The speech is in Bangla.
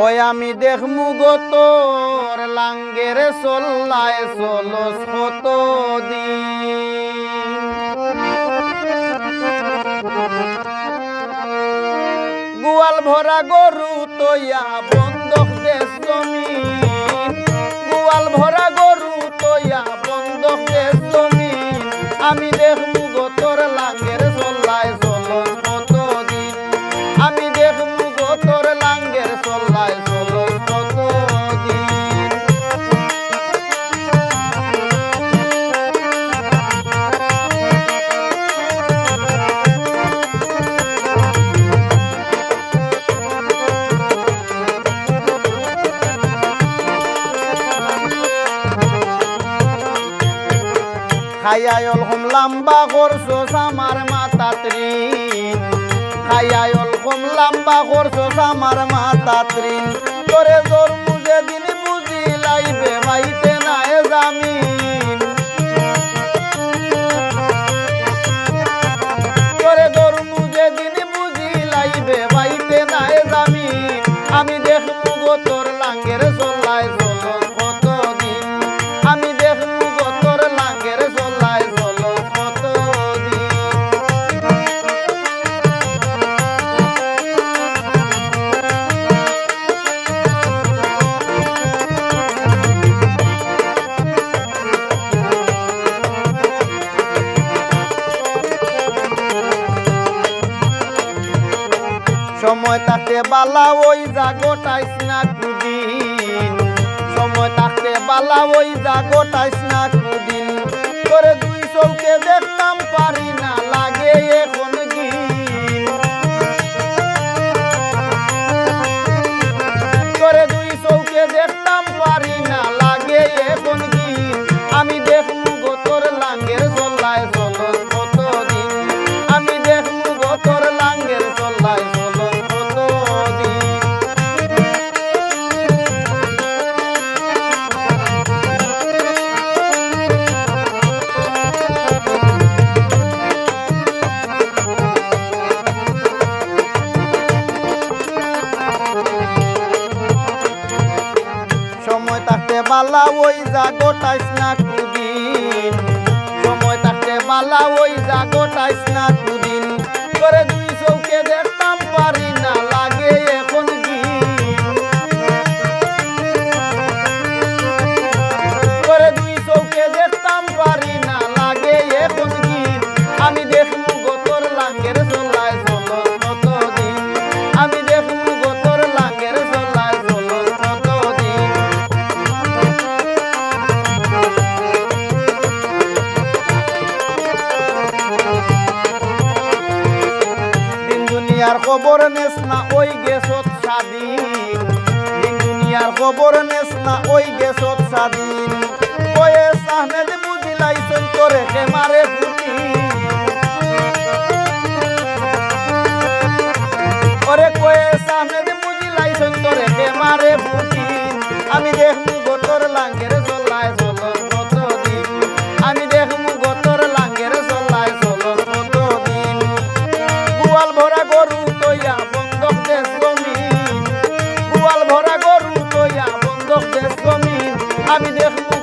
ওই আমি দেখমু গো তোর লাঙ্গের চল্লায় কত দিন গোয়াল ভরা গরু তৈয়া বন্ধক দেশ জমিন গোয়াল ভরা গরু তৈয়া বন্ধক দেশ আমি দেখমু খাইয়ায়ল হম লাম্বা করছ আমার মাতা ত্রিন খাইয়ায়ল কম লাম্বা করছ আমার মাতা ত্রিন। তোরে জোর মুজে দিন বুঝি লাইবে মাইতে না জামিন। তোরে জোর মুজে দিন বুঝি লাইবে মাইতে না আমি দেখমু সময় তাকে বালা ওই জাগোটাইস না কুদিন সময় তাকে বালা ওই জাগোটাইস না কুদিন করে দুই চৌকে বালা ওই জাগোটাইস না কুদিন সময় থাকতে বালা ওই জাগোটাইস না কুদিন করে দুই চৌকে দেখতাম পারি খবর নেস না, ওই গেছত স্বাধীন। দিন দুনিয়ার খবর নেস না, ওই গেছত স্বাধীন। আহমেদ তোরে তোরে ফুটি আমি দেখমু গোতর লাঙ্গের দেশ জমিন আমি দেখব।